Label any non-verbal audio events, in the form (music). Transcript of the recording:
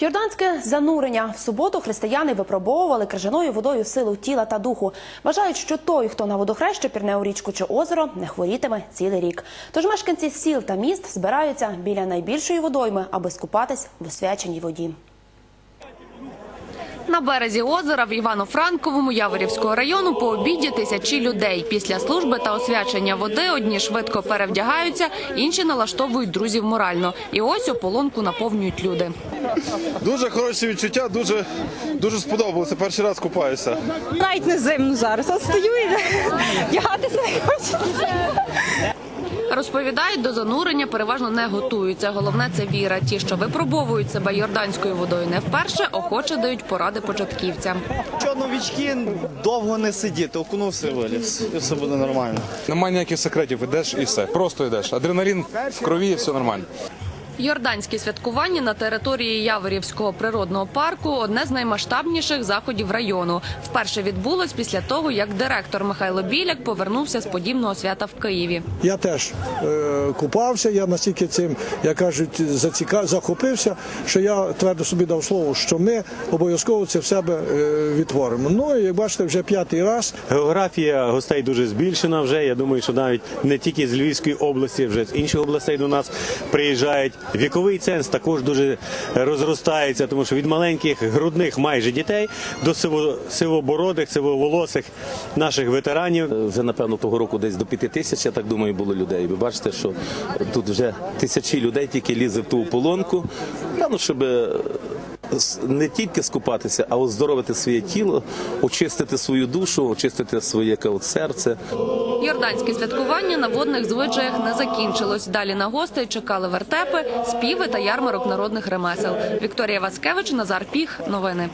Йорданське занурення в суботу християни випробовували крижаною водою силу тіла та духу. Вважають, що той, хто на водохреще пірне у річку чи озеро, не хворітиме цілий рік. Тож мешканці сіл та міст збираються біля найбільшої водойми, аби скупатись в освяченій воді. На березі озера в Івано-Франковому Яворівського району по обіді тисячі людей. Після служби та освячення води одні швидко перевдягаються, інші налаштовують друзів морально. І ось ополонку наповнюють люди. Дуже хороші відчуття, дуже, дуже сподобалося. Перший раз купаюся. Навіть не зимно зараз. От стою і (laughs) вдягатися не хочу. Розповідають, до занурення переважно не готуються. Головне це віра. Ті, що випробовують себе йорданською водою не вперше, охоче дають поради початківцям. Що новічки довго не сидіти, окунувся виліз, і все буде нормально. Немає ніяких секретів, ідеш і все. Просто йдеш. Адреналін в крові, і все нормально. Йорданські святкування на території Яворівського природного парку одне з наймасштабніших заходів району. Вперше відбулось після того, як директор Михайло Біляк повернувся з подібного свята в Києві. Я теж е, купався, я настільки цим, як кажуть, заціка... захопився, що я твердо собі дав слово, що ми обов'язково це в себе е, відтворимо. Ну і як бачите, вже п'ятий раз Географія гостей дуже збільшена вже. Я думаю, що навіть не тільки з Львівської області, вже з інших областей до нас приїжджають. Віковий ценз також дуже розростається, тому що від маленьких грудних майже дітей до сивобородих, сивоволосих наших ветеранів. Вже напевно того року десь до п'яти тисяч, я так думаю, було людей. Ви бачите, що тут вже тисячі людей тільки лізе в ту полонку, ну, щоб е, не тільки скупатися, а оздоровити своє тіло, очистити свою душу, очистити своє серце. Йорданське святкування на водних звичаях не закінчилось. Далі на гостей чекали вертепи, співи та ярмарок народних ремесел. Вікторія Васкевич, Назар Піх. Новини.